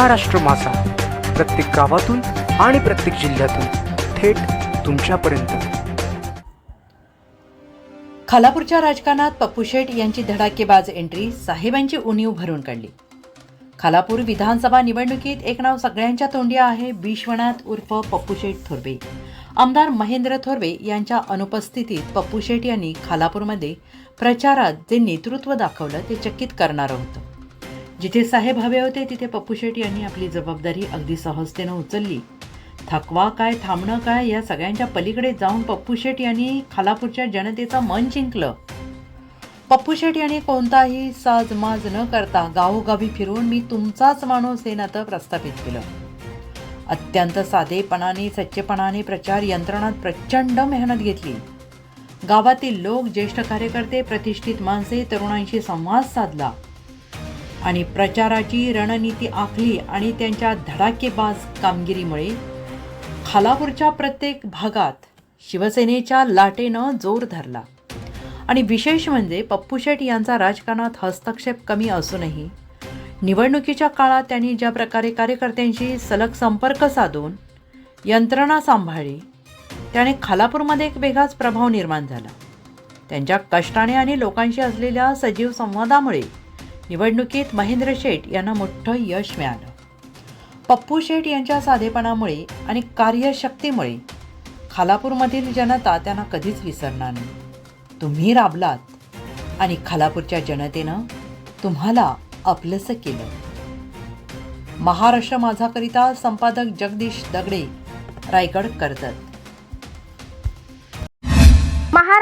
महाराष्ट्र मासा प्रत्येक गावातून आणि प्रत्येक जिल्ह्यातून थेट तुमच्यापर्यंत. खालापूरच्या राजकारणात पप्पू शेठ यांची धडाकेबाज एंट्री साहेबांची उणीव भरून काढली. खालापूर विधानसभा निवडणुकीत एक नाव सगळ्यांच्या तोंडी आहे विश्वनाथ उर्फ पप्पू शेठ थोरवे. आमदार महेंद्र थोरवे यांच्या अनुपस्थितीत पप्पू शेठ यांनी खालापूरमध्ये प्रचारात जे नेतृत्व दाखवलं ते चकित करणारं होतं. जिथे साहेब हवे होते तिथे पप्पू शेठ यांनी आपली जबाबदारी अगदी सहजतेनं उचलली. थकवा काय थांबणं काय या सगळ्यांच्या पलीकडे जाऊन पप्पू शेठ यांनी खालापूरच्या जनतेचं मन जिंकलं. पप्पू शेठ यांनी कोणताही साजमाज न करता गावोगावी फिरून मी तुमचाच माणूस हे नातं प्रस्थापित केलं. अत्यंत साधेपणाने सच्चेपणाने प्रचार यंत्रणात प्रचंड मेहनत घेतली. गावातील लोक ज्येष्ठ कार्यकर्ते प्रतिष्ठित माणसे तरुणांशी संवाद साधला. आणि प्रचाराची रणनीती आखली आणि त्यांच्या धडाकेबाज कामगिरीमुळे खालापूरच्या प्रत्येक भागात शिवसेनेच्या लाटेनं जोर धरला. आणि विशेष म्हणजे पप्पू शेठ यांचा राजकारणात हस्तक्षेप कमी असूनही निवडणुकीच्या काळात त्यांनी ज्या प्रकारे कार्यकर्त्यांशी सलग संपर्क साधून यंत्रणा सांभाळली त्याने खालापूरमध्ये एक वेगळाच प्रभाव निर्माण झाला. त्यांच्या कष्टाने आणि लोकांशी असलेल्या सजीव संवादामुळे निवडणुकीत महेंद्र शेठ यांना मोठं यश मिळालं. पप्पू शेठ यांच्या साधेपणामुळे आणि कार्यशक्तीमुळे खालापूरमधील जनता त्यांना कधीच विसरणार नाही. तुम्ही राबलात आणि खालापूरच्या जनतेनं तुम्हाला आपलंसं केलं. महाराष्ट्र माझाकरिता संपादक जगदीश दगडे रायगड करतात.